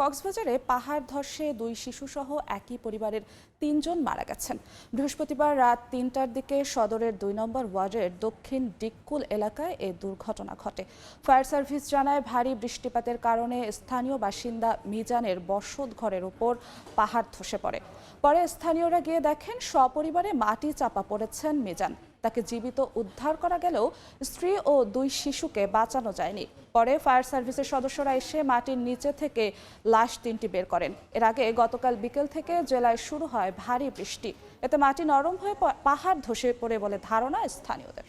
কক্সবাজারে পাহাড় ধসে দুই শিশুসহ একই পরিবারের তিনজন মারা গেছেন। বৃহস্পতিবার রাত তিনটার দিকে সদরের দুই নম্বর ওয়ার্ডের দক্ষিণ ডিক্কুল এলাকায় এ দুর্ঘটনা ঘটে। ফায়ার সার্ভিস জানায়, ভারী বৃষ্টিপাতের কারণে স্থানীয় বাসিন্দা মিজানের বসত ঘরের উপর পাহাড় ধসে পড়ে। পরে স্থানীয়রা গিয়ে দেখেন, সপরিবারে মাটি চাপা পড়েছেন মিজান। তাকে জীবিত উদ্ধার করা গেলেও স্ত্রী ও দুই শিশুকে বাঁচানো যায়নি। পরে ফায়ার সার্ভিসের সদস্যরা এসে মাটির নিচে থেকে লাশ তিনটি বের করেন। এর আগে গতকাল বিকেল থেকে জেলায় শুরু হয় ভারী বৃষ্টি। এতে মাটি নরম হয়ে পাহাড় ধসে পড়ে বলে ধারণা স্থানীয়দের।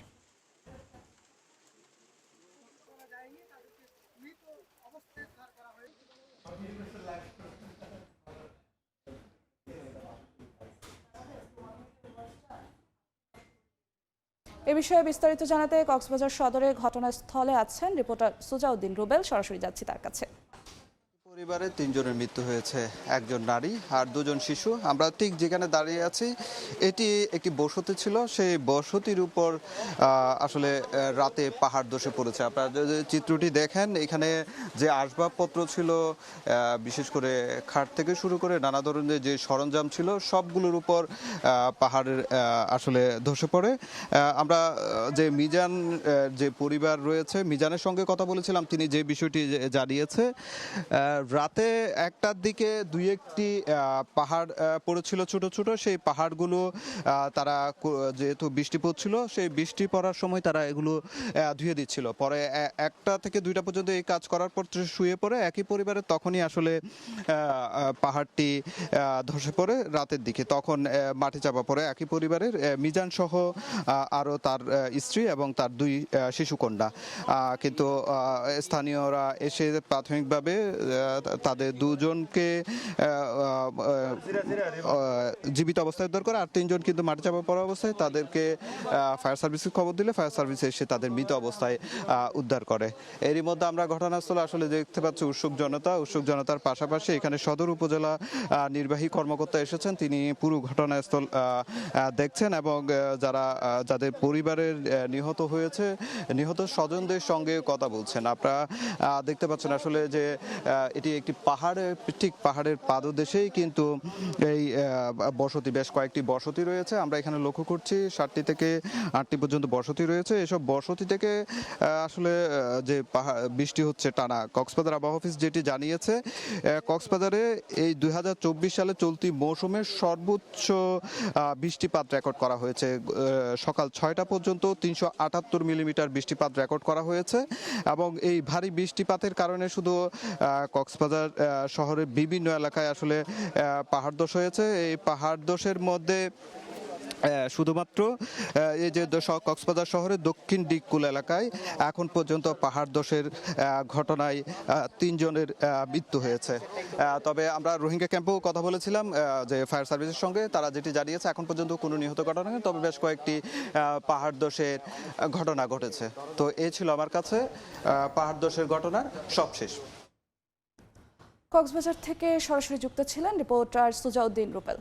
এ বিষয়ে বিস্তারিত জানাতে কক্সবাজার সদরে ঘটনাস্থলে আছেন রিপোর্টার সুজাউদ্দিন রুবেল। সরাসরি যাচ্ছি তার কাছে। পরিবারে তিনজনের মৃত্যু হয়েছে, একজন নারী আর দুজন শিশু। আমরা ঠিক যেখানে দাঁড়িয়ে আছি, এটি একটি বসতি ছিল। সেই বসতির উপর আসলে রাতে পাহাড় ধসে পড়েছে। আপনারা যদি চিত্রটি দেখেন, এখানে যে আসবাবপত্র ছিল বিশেষ করে খাট থেকে শুরু করে নানা ধরনের যে সরঞ্জাম ছিল, সবগুলোর উপর পাহাড়ের আসলে ধসে পড়ে। আমরা যে মিজান যে পরিবার রয়েছে, মিজানের সঙ্গে কথা বলেছিলাম, তিনি যে বিষয়টি জানিয়েছে রাতে একটার দিকে দুই একটি পাহাড় পড়েছিল ছোট ছোট। সেই পাহাড়গুলো তারা যেহেতু বৃষ্টি পড়ছিল, সেই বৃষ্টি পড়ার সময় তারা এগুলো ধুয়ে দিচ্ছিল। পরে একটা থেকে দুইটা পর্যন্ত এই কাজ করার পর শুয়ে পড়ে, একই পরিবারের তখনই আসলে পাহাড়টি ধসে পড়ে রাতের দিকে। তখন মাটি চাপা পড়ে একই পরিবারের মিজান সহ আরও তার স্ত্রী এবং তার দুই শিশুকন্যা। কিন্তু স্থানীয়রা এসে প্রাথমিকভাবে তাদের দুজনকে জীবিত অবস্থায় উদ্ধার করে, আর তিনজন কিন্তু মাটি চাপা পড়া অবস্থায় তাদেরকে ফায়ার সার্ভিসে খবর দিলে ফায়ার সার্ভিস এসে তাদের মৃত অবস্থায় উদ্ধার করে। এরই মধ্যে আমরা ঘটনাস্থলে আসলে দেখতে পাচ্ছি উৎসুক জনতা উৎসুক জনতার পাশাপাশি এখানে সদর উপজেলা নির্বাহী কর্মকর্তা এসেছেন। তিনি পুরো ঘটনাস্থল দেখছেন এবং যারা যাদের পরিবারের নিহত হয়েছে, নিহত স্বজনদের সঙ্গে কথা বলছেন। আপনারা দেখতে পাচ্ছেন আসলে যে এটি একটি পাহাড়ে ঠিক পাহাড়ের পাদদেশেই কিন্তু এই বসতি বেশ কয়েকটি বসতি রয়েছে। আমরা এখানে লক্ষ্য করছি সাতটি থেকে আটটি পর্যন্ত বসতি রয়েছে। এসব বসতি থেকে আসলে যে পাহাড় বৃষ্টি হচ্ছে টানা কক্সবাজার আবহাওয়া অফিস যেটি জানিয়েছে কক্সবাজারে এই দুই হাজার চব্বিশ সালে চলতি মৌসুমের সর্বোচ্চ বৃষ্টিপাত রেকর্ড করা হয়েছে। সকাল ছয়টা পর্যন্ত তিনশো আটাত্তর মিলিমিটার বৃষ্টিপাত রেকর্ড করা হয়েছে এবং এই ভারী বৃষ্টিপাতের কারণে শুধু আহ, কক্সবাজার শহরের বিভিন্ন এলাকায় আসলে পাহাড় দোষ হয়েছে। এই পাহাড় দোষের মধ্যে শুধুমাত্র এই যে কক্সবাজার শহরের দক্ষিণ ডিগকুল এলাকায় এখন পর্যন্ত পাহাড় দোষের ঘটনায় তিনজনের মৃত্যু হয়েছে। তবে আমরা রোহিঙ্গা ক্যাম্পেও কথা বলেছিলাম যে ফায়ার সার্ভিসের সঙ্গে। তারা যেটি জানিয়েছে, এখন পর্যন্ত কোনো নিহত ঘটনা নেই তবে বেশ কয়েকটি পাহাড় দোষের ঘটনা ঘটেছে। তো এ ছিল আমার কাছে পাহাড় দোষের ঘটনার সবশেষ। কক্সবাজার থেকে সরাসরি যুক্ত ছিলেন রিপোর্টার সুজাউদ্দিন রুবেল।